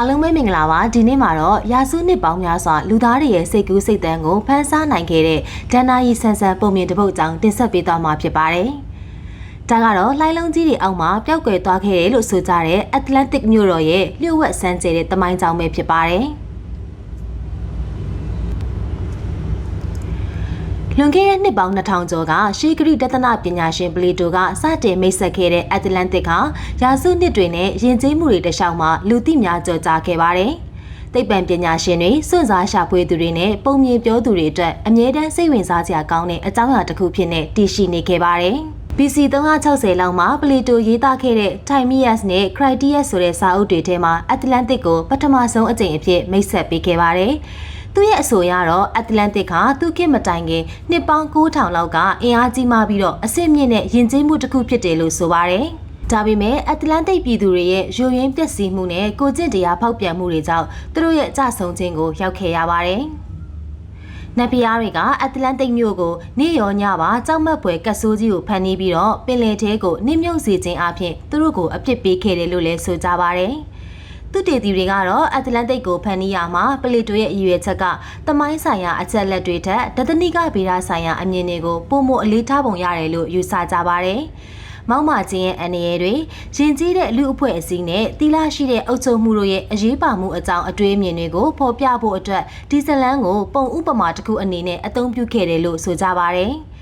အားလုံးပဲမင်္ဂလာပါဒီနေ့မှာတော့ရာစုနှစ်ပေါင်းများစွာလူသားတွေရဲ့စိတ်ကူးစိတ်တမ်းကိုဖန်ဆားနိုင်ခဲ့တဲ့ဒဏ္ဍာရီဆန်ဆန်ပုံမြင်တစ်ပုဒ်ကြောင့်တင်ဆက်ပေးသွားမှာဖြစ်ပါတယ်။ဒါကတော့လှိုင်းလုံးကြီးတွေအောက်မှာပျောက်ကွယ်သွားခဲ့တယ်လို့ဆိုကြတဲ့အတ္တလန်တစ်မြို့တော်ရဲ့လျှို့ဝှက်ဆန်းကျဲတဲ့တမိုင်းကြောင်းပဲဖြစ်ပါတယ်။ လွန်ခဲ့တဲ့နှစ်ပေါင်း2000ကျော်ကရှေးဂရိတသနာပညာရှင်ပလီတိုကစတင်မိတ်ဆက်ခဲ့တဲ့အတ္တလန်တစ်ကရာစုနှစ်တွေနဲ့ယဉ်ကျေးမှုတွေတခြားမှာလူသိများကြော်ကြားခဲ့ပါတယ်။သိပ္ပံပညာရှင်တွေစွန့်စားရှာဖွေသူတွေနဲ့ပုံမြင်ပြောသူတွေအတွက်အမြဲတမ်းစိတ်ဝင်စားစရာကောင်းတဲ့အကြောင်းအရာတစ်ခုဖြစ်နေတည်ရှိနေခဲ့ပါတယ်။ BC 360လောက်မှာပလီတိုရေးသားခဲ့တဲ့ Timaeus နဲ့ Critias ဆိုတဲ့စာအုပ်တွေထဲမှာအတ္တလန်တစ်ကိုပထမဆုံးအကြိမ်အဖြစ်မိတ်ဆက်ပေးခဲ့ပါတယ်။ သူ့ရဲ့အဆိုအရတော့အတ္တလန်တစ်ကသူ့ခေတ်မတိုင်ခင်နှစ်ပေါင်း9000လောက်ကအင်အားကြီးမှပြီးတော့အဆင့်မြင့်တဲ့ယဉ်ကျေးမှုတစ်ခုဖြစ်တယ်လို့ဆိုပါတယ်။ဒါပေမဲ့အတ္တလန်တိတ်ပြည်သူတွေရဲ့ယိုယွင်းပျက်စီးမှုနဲ့ကိုကျင့်တရားဖောက်ပြန်မှုတွေကြောင့်သူတို့ရဲ့အကြဆုံးခြင်းကိုရောက်ခဲ့ရပါတယ်။နတ်ဖျားတွေကအတ္တလန်တိတ်မြို့ကိုနေ့ရောညပါကြောက်မက်ဖွယ်ကတ်ဆိုးကြီးကိုဖန်တီးပြီးတော့ပင်လယ်ထဲကိုနှိမ့်မြုပ်စေခြင်းအပြင်သူတို့ကိုအပြစ်ပေးခဲ့တယ်လို့လည်းဆိုကြပါတယ်။ သူတေတီတွေကတော့အတ္တလန်တိတ်ကိုဖန်နီးရမှာပလီတိုရဲ့အရွယ်ချက်ကတမိုင်းဆိုင်ရာအချက်လက်တွေထက်ဒသနိကဗေဒဆိုင်ရာအမြင်တွေကိုပုံမအလေးထားပုံရတယ်လို့ယူဆကြပါတယ်။မောက်မချင်းရဲ့အနေရတွေရင်ကြီးတဲ့လူအဖွဲ့အစည်းနဲ့တီလာရှိတဲ့အုပ်ချုပ်မှုတို့ရဲ့အရေးပါမှုအကြောင်းအတွေးအမြင်တွေကိုဖော်ပြဖို့အတွက်ဒီဇလန်ကိုပုံဥပမာတစ်ခုအနေနဲ့အသုံးပြုခဲ့တယ်လို့ဆိုကြပါတယ်။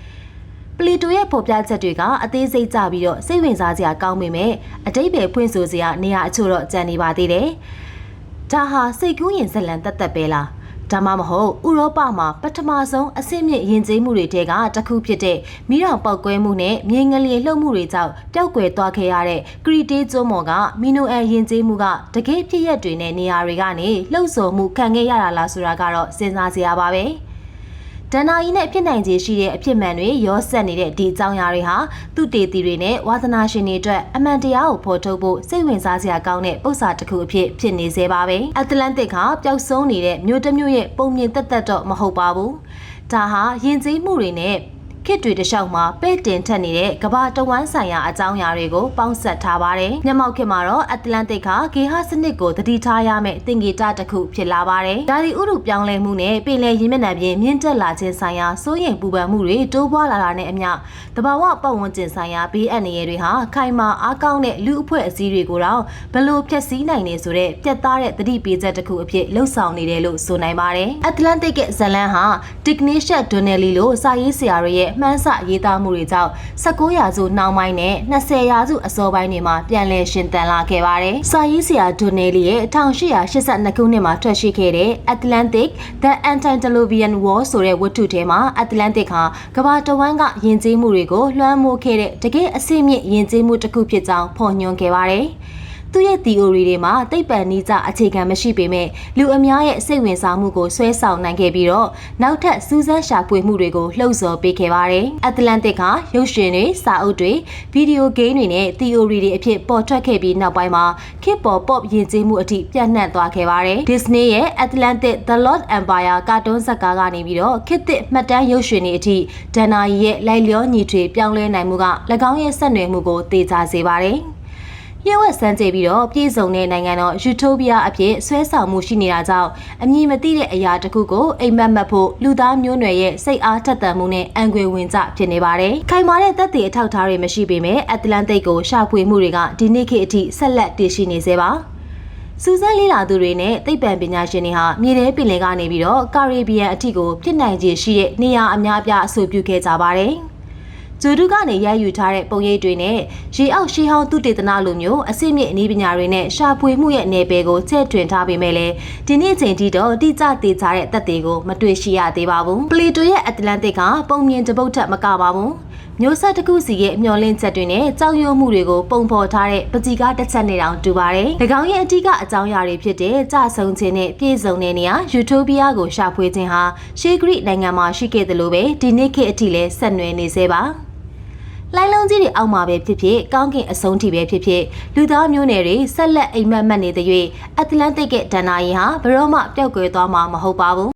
ပလီတိုရဲ့ဖော်ပြချက်တွေကအသေးစိတ်ကြပြီးတော့စိတ်ဝင်စားစရာကောင်းပေမဲ့အတိတ်ပဲဖွင့်ဆိုစရာနေရာအချို့တော့ကြံနေပါသေးတယ်။ဒါဟာစိတ်ကူးရင်ဇလံတက်တက်ပဲလား။ဒါမှမဟုတ်ဥရောပမှာပထမဆုံးအဆင့်မြင့်ယဉ်ကျေးမှုတွေတဲကတစ်ခုဖြစ်တဲ့မိတော်ပောက်ကွဲမှုနဲ့မြေငလျင်လှုပ်မှုတွေကြောင့်ပျောက်ကွယ်သွားခဲ့ရတဲ့ကရီတေးကျွန်းမော်ကမီနိုအန်ယဉ်ကျေးမှုကတကယ်ဖြစ်ရက်တွေနဲ့နေရာတွေကနေလှုပ်ဆော်မှုခံခဲ့ရတာလားဆိုတာကတော့စဉ်းစားစရာပါပဲ။ ဒဏ္ဍာရီနဲ့ဖြစ်နိုင်ခြေရှိတဲ့အဖြစ်မှန်တွေရောဆက်နေတဲ့ဒီအကြောင်းအရာတွေဟာသူတေတီတွေနဲ့ဝါသနာရှင်တွေအတွက်အမှန်တရားကိုဖော်ထုတ်ဖို့စိတ်ဝင်စားစရာကောင်းတဲ့ပု္ပ္ပာတစ်ခုအဖြစ်ဖြစ်နေစေပါပဲ။အတ္တလန်တစ်ကပျောက်ဆုံးနေတဲ့မြို့တစ်မြို့ရဲ့ပုံမြင်သက်သက်တော့မဟုတ်ပါဘူး။ဒါဟာယဉ်ကျေးမှုတွေနဲ့ ခေတ်တွေတလျှောက်မှာပဲ့တင်ထက်နေတဲ့ကမ္ဘာတဝန်းဆိုင်ရာအကြောင်းအရာတွေကိုပေါင်းစပ်ထားပါတယ်။မျက်မှောက်ခေတ်မှာတော့အတ္တလန်တစ်ကဂေဟစနစ်ကိုတတိထားရမယ့်သင်္ကေတတစ်ခုဖြစ်လာပါတယ်။ဒါဒီဥရုပြောင်းလဲမှုနဲ့ပင်လယ်ရင်းမျက်နှာပြင်မြင့်တက်လာခြင်းဆိုင်ရာစိုးရိမ်ပူပန်မှုတွေတိုးပွားလာတာနဲ့အမျှတဘာဝပတ်ဝန်းကျင်ဆိုင်ရာဘေးအန္တရာယ်တွေဟာခိုင်မာအားကောင်းတဲ့လူအဖွဲ့အစည်းတွေကိုတော့ဘလို့ဖျက်ဆီးနိုင်နေဆိုတဲ့ပြတ်သားတဲ့သတိပေးချက်တစ်ခုအဖြစ်လှုပ်ဆောင်နေတယ်လို့ဆိုနိုင်ပါတယ်။အတ္တလန်တစ်ရဲ့ဇလန်ဟာတစ်နီရှက်ဒိုနယ်လီလိုစာရေးဆရာတွေရဲ့မှန်းဆရေးသားမှုတွေကြောင့်19ရာစုနောက်ပိုင်းနဲ့20ရာစုအစောပိုင်းတွေမှာပြန်လည်ရှင်သန်လာခဲ့ပါတယ်။စာရေးဆရာဒိုနယ်လီရဲ့1882ခုနှစ်မှာထွက်ရှိခဲ့တဲ့ Atlantic The Antediluvian War ဆိုတဲ့ဝတ္ထုထဲမှာ Atlantic ဟာကမ္ဘာတဝန်းကယဉ်ကျေးမှုတွေကိုလွှမ်းမိုးခဲ့တဲ့တကယ်အဆင့်မြင့်ယဉ်ကျေးမှုတစ်ခုဖြစ်ကြောင်းဖော်ညွှန်းခဲ့ပါတယ်။ သူ့ရဲ့ theory တွေမှာသိပ္ပံနည်းကျအခြေခံမရှိပေမဲ့လူအများရဲ့စိတ်ဝင်စားမှုကိုဆွဲဆောင်နိုင်ခဲ့ပြီးတော့နောက်ထပ်စူးစမ်းရှာဖွေမှုတွေကိုလှုံ့ဆော်ပေးခဲ့ပါတယ်။ Atlantic ကရုပ်ရှင်တွေ၊စာအုပ်တွေ၊ဗီဒီယိုဂိမ်းတွေနဲ့ theory တွေအဖြစ်ပေါ်ထွက်ခဲ့ပြီးနောက်ပိုင်းမှာခေတ်ပေါ် pop ယဉ်ကျေးမှုအထိပြန့်နှံ့သွားခဲ့ပါတယ်။ Disney ရဲ့ Atlantic The Lost Empire ကာတွန်းဇာတ်ကားကနေပြီးတော့ခေတ်သစ်မှတ်တမ်းရုပ်ရှင်တွေအထိဒန်နာရီရဲ့လိုက်လျောညီထွေပြောင်းလဲနိုင်မှုက၎င်းရဲ့ဆက်နွယ်မှုကိုတေချာစေပါတယ်။ လျှို့ဝှက်စမ်းကြည့်ပြီးတော့ပြည်စုံတဲ့နိုင်ငံတော်ယူတိုပီးယားအဖြစ်ဆွဲဆောင်မှုရှိနေတာကြောင့်အမည်မသိတဲ့အရာတစ်ခုကိုအိမ်မက်မက်ဖို့လူသားမျိုးနွယ်ရဲ့စိတ်အားထက်သန်မှုနဲ့အံခွေဝင်ကြဖြစ်နေပါတယ်။ခိုင်မာတဲ့သက်သေအထောက်အထားတွေမရှိပေမဲ့အတ္တလန်တိတ်ကိုရှာဖွေမှုတွေကဒီနေ့ခေတ်အထိဆက်လက်တည်ရှိနေသေးပါ။စူးစမ်းလေ့လာသူတွေနဲ့သိပ္ပံပညာရှင်တွေဟာမြေထဲပင်လယ်ကနေပြီးတော့ကာရီဘီယံအထိကိုဖြစ်နိုင်ခြေရှိတဲ့နေရာအများအပြားအဆိုပြုခဲ့ကြပါတယ်။ ဂျိုဒုကနေရယူထားတဲ့ပုံရိပ်တွေနဲ့ရေအောက်ရှေးဟောင်းသူတေသနလိုမျိုးအစိမ့်မြင့်အနည်းပညာတွေနဲ့ရှာဖွေမှုရဲ့နယ်ပယ်ကိုချဲ့ထွင်ထားပေမဲ့လည်းဒီနေ့ချိန်ထိတော့တိကျသေးချာတဲ့အသက်တွေကိုမတွေ့ရှိရသေးပါဘူး။ပလီတိုရဲ့အတ္တလန်တစ်ကပုံမြင်တပုတ်ထက်မကပါဘူး။မျိုးဆက်တစ်ခုစီရဲ့မျောလင့်ချက်တွေနဲ့ကြောက်ရွံ့မှုတွေကိုပုံဖော်ထားတဲ့ပကြီကားတစ်ချက်နဲ့တောင်တူပါတယ်။၎င်းရဲ့အဓိကအကြောင်းအရာတွေဖြစ်တဲ့ကြဆုံခြင်းနဲ့ပြည့်စုံတဲ့နေရာယူတိုပီးယားကိုရှာဖွေခြင်းဟာရှေးဂရိနိုင်ငံမှာရှိခဲ့တယ်လို့ပဲဒီနေ့ခေတ်အထိလည်းဆက်နွယ်နေသေးပါ။ လှိုင်းလုံးကြီးတွေအောက်မှာပဲဖြစ်ဖြစ်ကောင်းကင်အဆုံးထိပဲဖြစ်ဖြစ်လူသားမျိုးနွယ်တွေဆက်လက်အိမ်မက်မက်နေတဲ့၍အတ္တလန်တစ်ကဒဏ္ဍာရီဟာဘရောမပျောက်ကွယ်သွားမှာမဟုတ်ပါဘူး